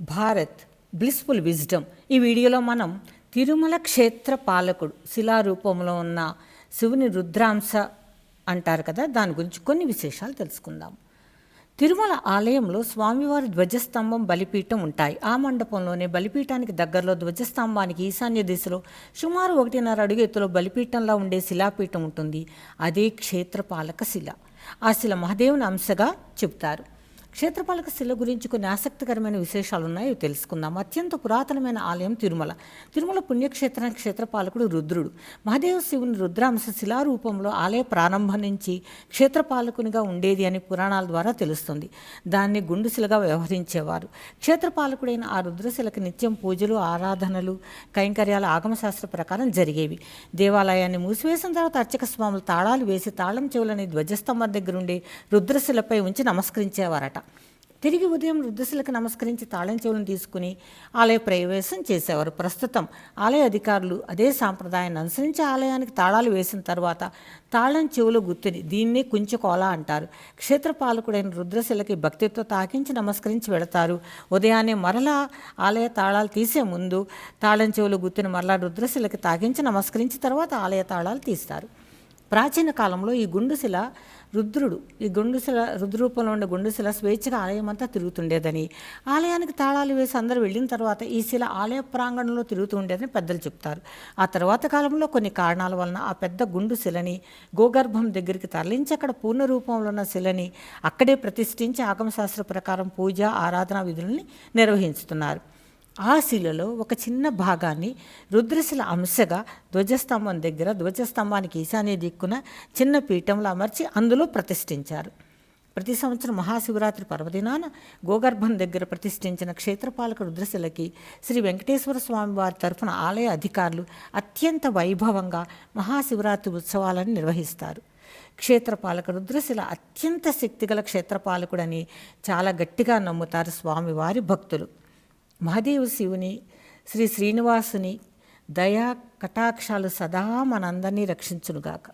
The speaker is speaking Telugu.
భారత్ బ్లిస్ఫుల్ విజ్డమ్ ఈ వీడియోలో మనం తిరుమల క్షేత్ర పాలకుడు శిలారూపంలో ఉన్న శివుని రుద్రాంశ అంటారు కదా దాని గురించి కొన్ని విశేషాలు తెలుసుకుందాం. తిరుమల ఆలయంలో స్వామివారి ధ్వజస్తంభం బలిపీఠం ఉంటాయి. ఆ మండపంలోనే బలిపీఠానికి దగ్గరలో ధ్వజస్తంభానికి ఈశాన్య దిశలో సుమారు ఒకటిన్నర అడుగు ఎత్తులో బలిపీఠంలో ఉండే శిలాపీఠం ఉంటుంది. అదే క్షేత్రపాలక శిల. ఆ శిల మహాదేవుని అంశగా చెబుతారు. క్షేత్రపాలక శిల గురించి కొన్ని ఆసక్తికరమైన విశేషాలు ఉన్నాయి తెలుసుకుందాం. అత్యంత పురాతనమైన ఆలయం తిరుమల. తిరుమల పుణ్యక్షేత్రానికి క్షేత్రపాలకుడు రుద్రుడు. మహాదేవ శివుని రుద్రాంశ శిలారూపంలో ఆలయ ప్రారంభం నుంచి క్షేత్రపాలకునిగా ఉండేది అని పురాణాల ద్వారా తెలుస్తుంది. దాన్ని గుండుశిలగా వ్యవహరించేవారు. క్షేత్రపాలకుడైన ఆ రుద్రశిలకి నిత్యం పూజలు ఆరాధనలు కైంకర్యాల ఆగమశాస్త్ర ప్రకారం జరిగేవి. దేవాలయాన్ని మూసివేసిన తర్వాత అర్చక స్వాములు తాళాలు వేసి తాళం చెవులని ధ్వజస్తంభం దగ్గర ఉండే రుద్రశిలపై ఉంచి నమస్కరించేవారట. తిరిగి ఉదయం రుద్రశిలకు నమస్కరించి తాళం చెవులను తీసుకుని ఆలయ ప్రవేశం చేసేవారు. ప్రస్తుతం ఆలయ అధికారులు అదే సాంప్రదాయాన్ని అనుసరించి ఆలయానికి తాళాలు వేసిన తర్వాత తాళం చెవుల గుర్తుని దీన్నే కుంచుకోల అంటారు. క్షేత్రపాలకుడైన రుద్రశిలకి భక్తితో తాకించి నమస్కరించి వెళతారు. ఉదయాన్నే మరలా ఆలయ తాళాలు తీసే ముందు తాళం చెవుల గుర్తుని మరలా రుద్రశిలకి తాకించి నమస్కరించి తర్వాత ఆలయ తాళాలు తీస్తారు. ప్రాచీన కాలంలో ఈ గుండుశిల రుద్రుడు ఈ గుండుశిల రుద్రూపంలో ఉండే గుండుశిల స్వేచ్ఛగా ఆలయం అంతా తిరుగుతుండేదని ఆలయానికి తాళాలు వేసి అందరూ వెళ్ళిన తర్వాత ఈ శిల ఆలయ ప్రాంగణంలో తిరుగుతూ ఉండేదని పెద్దలు చెప్తారు. ఆ తర్వాత కాలంలో కొన్ని కారణాల వలన ఆ పెద్ద గుండు శిలని గోగర్భం దగ్గరికి తరలించి అక్కడ పూర్ణ రూపంలో ఉన్న శిలని అక్కడే ప్రతిష్ఠించి ఆగమశాస్త్ర ప్రకారం పూజ ఆరాధన విధులని నిర్వహించుతున్నారు. ఆ శిలలో ఒక చిన్న భాగాన్ని రుద్రశిల అంశగా ధ్వజస్తంభం దగ్గర ధ్వజస్తంభానికి ఈశాన్య దిక్కున చిన్న పీఠంలో అమర్చి అందులో ప్రతిష్ఠించారు. ప్రతి సంవత్సరం మహాశివరాత్రి పర్వదినాన గోగర్భం దగ్గర ప్రతిష్ఠించిన క్షేత్రపాలక రుద్రశిలకి శ్రీ వెంకటేశ్వర స్వామి వారి తరఫున ఆలయ అధికారులు అత్యంత వైభవంగా మహాశివరాత్రి ఉత్సవాలను నిర్వహిస్తారు. క్షేత్రపాలక రుద్రశిల అత్యంత శక్తిగల క్షేత్రపాలకుడని చాలా గట్టిగా నమ్ముతారు స్వామివారి భక్తులు. మహాదేవ శివుని శ్రీ శ్రీనివాసుని దయా కటాక్షాలు సదా మనందరినీ రక్షించునుగాక.